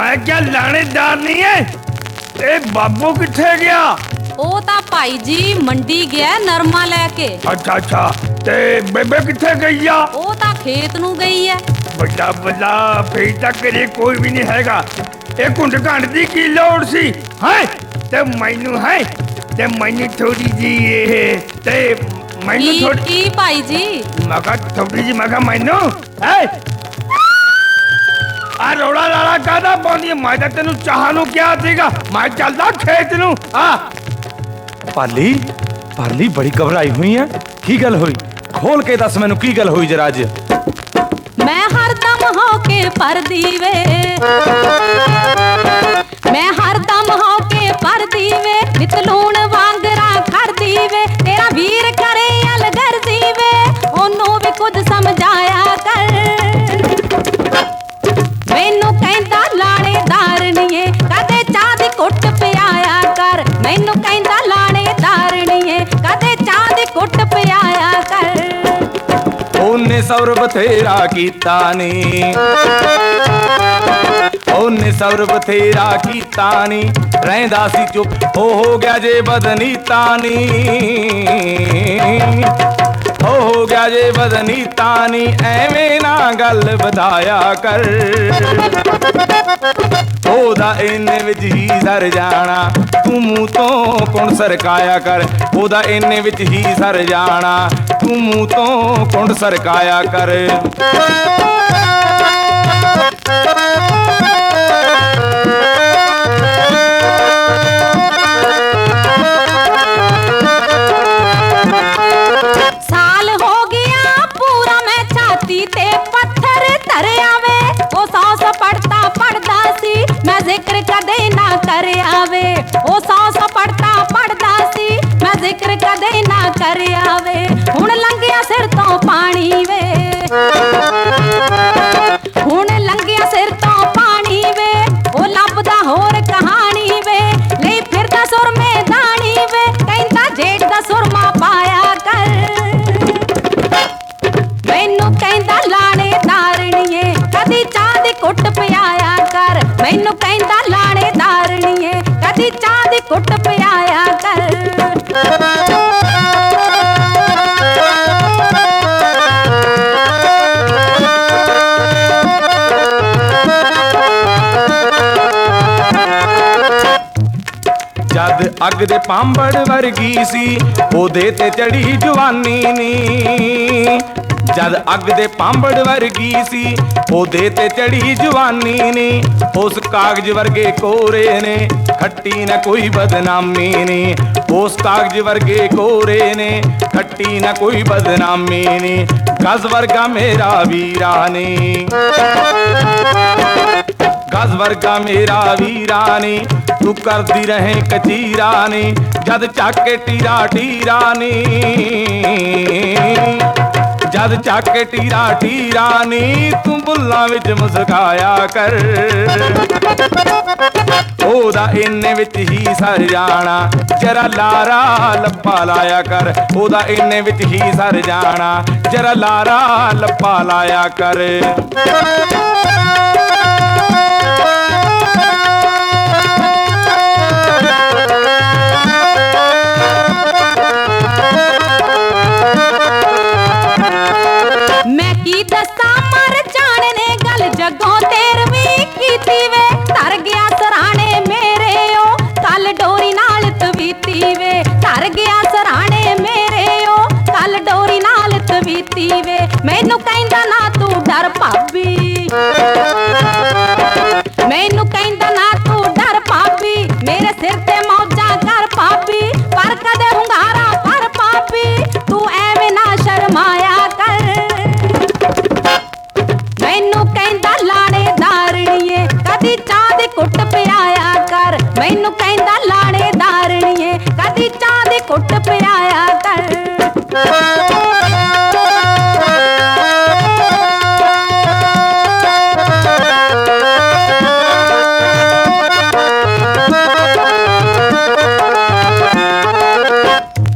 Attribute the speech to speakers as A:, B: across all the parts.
A: ਮੈਂ ਕਿਹਾ ਲਾਣੇਦਾਰ ਨਹੀਂ ਐ। ਇਹ ਬਾਬੂ ਕਿੱਥੇ ਗਿਆ?
B: ਉਹ ਤਾਂ ਭਾਈ ਜੀ ਮੰਡੀ ਗਿਆ ਨਰਮਾ ਲੈ ਕੇ।
A: ਅੱਛਾ ਅੱਛਾ। ਤੇ ਬੇਬੇ ਕਿੱਥੇ ਗਈ ਆ?
B: ਉਹ ਤਾਂ ਖੇਤ ਨੂੰ ਗਈ ਐ।
A: ਵੱਡਾ ਵੱਡਾ ਫੇਰ ਤੱਕ ਕਰੇ ਕੋਈ ਵੀ ਨਹੀਂ ਹੈਗਾ। ਇਹ ਕੁੰਡ ਘੰਟ ਦੀ ਕੀ ਲੋੜ ਸੀ? ਹੈ? ਤੇ ਮੈਨੂੰ ਹੈ? ਤੇ ਮੈਨੂੰ ਥੋੜੀ ਜੀ ਇਹ ਤੇ ਮੈਨੂੰ
B: ਕੀ
A: ਥੋੜੀ
B: ਕੀ ਭਾਈ ਜੀ?
A: ਮੈਂ ਕਿਹਾ ਥੋੜੀ ਜੀ ਮੈਂ ਕਿਹਾ ਮੈਨੂੰ? ਹੈ? ਆ ਰੋੜਾ ਲਾਲਾ ਕਾਦਾ ਪਾਉਂਦੀ? ਮੈਂ ਤਾਂ ਤੈਨੂੰ ਚਾਹ ਨੂੰ ਕਿਹਾ ਸੀਗਾ। ਮੈਂ ਚੱਲਦਾ ਖੇਤ ਨੂੰ। ਆ।
C: ਪਾਲੀ ਪਾਲੀ ਬੜੀ ਘਬਰਾਈ ਹੋਈ ਐ ਕੀ ਗੱਲ ਹੋਈ? ਖੋਲ ਕੇ ਦੱਸ ਮੈਨੂੰ ਕੀ ਗੱਲ ਹੋਈ ਜਰਾ ਅੱਜ
B: ਮੈਂ ਹਰਦਮ ਹੋ ਕੇ ਪਰਦੀ ਵੇ। ਮੈਂ ਹਰਦਮ ਹੋ ਕੇ ਪਰਦੀ ਵੇ। ਨਿਤ ਲੂਣ ਵਾਂਗਰਾ ਖੜਦੀ ਵੇ। ਤੇਰਾ ਵੀਰ ਕਰੇ ਅਲਗਰਦੀ ਵੇ। ਉਹਨੂੰ ਵੀ ਕੁਝ ਸਮਝਾਇਆ ਲਾਣੇਦਾਰਣੀਏ ਕਦੇ ਚਾਹ ਦੀ ਕੁੱਟ ਪਿਆਇਆ ਕਰ? ਮੈਨੂੰ ਕਹਿੰਦਾ ਲਾਣੇਦਾਰਣੀਏ ਕਦੇ ਚਾਹ ਦੀ ਕੁੱਟ ਪਿਆਇਆ ਕਰ?
C: ਉਹਨੇ ਸੌਰ ਬਥੇਰਾ ਕੀਤਾ ਨੀ। ਉਹਨੇ ਸੌਰ ਬਥੇਰਾ ਕੀਤਾ ਨੀ। ਰਹਿੰਦਾ ਸੀ ਚੁੱਪ ਹੋ ਹੋ ਗਿਆ ਜੇ ਬਦਨੀਤਾ ਨੀ। ਹੋ ਹੋ ਗਿਆ ਜੇ ਬਦਨੀਤਾ ਨੀ ਐਵੇਂ ਨਾ ਗੱਲ ਵਧਾਇਆ ਕਰ। ਉਹਦਾ ਇੰਨੇ ਵਿੱਚ ਹੀ ਸਰ ਜਾਣਾ, ਤੂੰ ਮੂੰਹ ਤੋਂ ਕੁੰਡ ਸਰਕਾਇਆ ਕਰ? ਉਹਦਾ ਇੰਨੇ ਵਿੱਚ ਹੀ ਸਰ ਜਾਣਾ, ਤੂੰ ਮੂੰਹ ਤੋਂ ਕੁੰਡ ਸਰਕਾਇਆ ਕਰ?
B: ਕਦੇ ਆਵੇ ਕਰਿਆ ਵੇ ਉਹ ਸੌ ਸੌ ਪੜਦਾ ਸੀ। ਮੈਂ ਜ਼ਿਕਰ ਕਦੇ ਨਾ ਕਰਿਆ ਵੇ ਕੁੱਟ ਪਿਆਇਆ ਕਰ।
C: ਜਦ ਅੱਗ ਦੇ ਪਾਂਬੜ ਵਰਗੀ ਸੀ ਉਹਦੇ ਤੇ ਚੜੀ ਜਵਾਨੀ ਨੀ। ਜਦ ਅੱਗ ਦੇ ਪਾਂਬੜ ਵਰਗੀ ਸੀ, ਉਹਦੇ ਤੇ ਚੜੀ ਜਵਾਨੀ ਨੇ। ਉਸ ਕਾਗਜ਼ ਵਰਗੇ ਕੋਰੇ ਨੇ, ਖੱਟੀ ਨਾ ਕੋਈ ਬਦਨਾਮੀ ਨੇ। ਉਸ ਕਾਗਜ਼ ਵਰਗੇ ਕੋਰੇ ਨੇ, ਖੱਟੀ ਨਾ ਕੋਈ ਬਦਨਾਮੀ ਨੇ। ਗਜ਼ ਵਰਗਾ ਮੇਰਾ ਵੀਰਾ ਨੇ। ਗਜ਼ ਵਰਗਾ ਮੇਰਾ ਵੀਰਾ ਨੀ। ਤੂੰ ਕਰਦੀ ਰਹੇ ਕਚੀਰਾ ਨੇ। ਜਦ ਚੱਕ ਕੇ ਟੀਰਾ ਟੀਰਾ ਨੀ। ਜਦ ਚੱਕ ਟੀਰਾ ਟੀਰਾ ਨੀ ਤੂੰ ਬੁੱਲਾਂ ਵਿੱਚ ਮੁਸਕਾਇਆ ਕਰ। ਉਹਦਾ ਇੰਨੇ ਵਿੱਚ ਹੀ ਸਰ ਜਾਣਾ, ਜਰਾ ਲਾਰਾ ਲੱਪਾ ਲਾਇਆ ਕਰ। ਉਹਦਾ ਇੰਨੇ ਵਿੱਚ ਹੀ ਸਰ ਜਾਣਾ, ਜਰਾ ਲਾਰਾ ਲੱਪਾ ਲਾਇਆ ਕਰ।
B: ਪਿਆਇਆ ਕਰ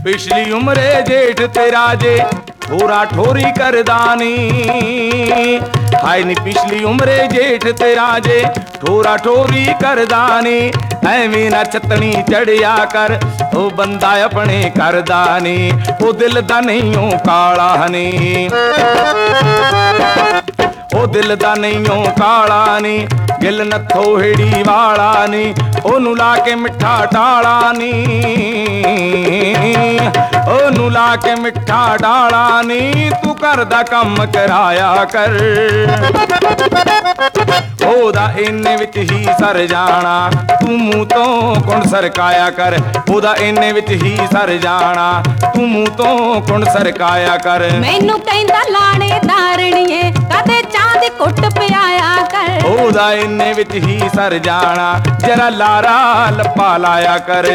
C: ਪਿਛਲੀ ਉਮਰੇ ਜੇਠ ਤੇਰਾ ਜੇ ਠੋਰਾ ਠੋਰੀ ਕਰਦਾ ਨੀ। ਹਾਏ ਨੀ ਪਿਛਲੀ ਉਮਰੇ ਜੇਠ ਤੇਰਾ ਜੇ ਠੋਰਾ ਠੋਰੀ ਕਰਦਾ ਨੀ। ਐਵੇਂ ਨਾ ਚਤਣੀ ਚੜਿਆ ਕਰ। ਉਹ ਬੰਦਾ ਆਪਣੇ ਕਰਦਾ ਨੀ, ਉਹ ਦਿਲ ਦਾ ਨਹੀਂ, ਉਹ ਕਾਲਾ ਨੀ। ਉਹ ਦਿਲ ਦਾ ਨਹੀਂ, ਉਹ ਕਾਲਾ ਨੀ, ਗਿਲ ਨੱਥੋ ਹੇੜੀ ਵਾਲਾ ਨੀ, ਉਹਨੂੰ ਲਾ ਕੇ ਮਿੱਠਾ ਟਾਲਾ ਨੀ। ਲਾ ਕੇ ਮਿੱਠਾ ਡਾਲਾ ਨੀ ਤੂੰ ਘਰ ਦਾ ਕੰਮ ਕਰਾਇਆ ਕਰ। ਉਹਦਾ ਇੰਨੇ ਵਿੱਚ ਹੀ ਸਰ ਜਾਣਾ ਤੂੰ ਮੂੰਹ ਤੋਂ ਕੁਣ ਸਰਕਾਇਆ ਕਰ। ਉਹਦਾ ਇੰਨੇ ਵਿੱਚ ਹੀ ਸਰ ਜਾਣਾ ਤੂੰ ਮੂੰਹ ਤੋਂ ਕੁਣ ਸਰਕਾਇਆ ਕਰ।
B: ਮੈਨੂੰ ਕਹਿੰਦਾ ਲਾਣੇ ਧਾਰਣੀਏ ਕਦੇ ਚਾਹ ਦੀ ਕੁੱਟ ਪਿਆਇਆ ਕਰ।
C: ਉਹਦਾ ਇੰਨੇ ਵਿੱਚ ਹੀ ਸਰ ਜਾਣਾ ਜਰਾ ਲਾਰਾ ਲੱਪਾ ਲਾਇਆ ਕਰ।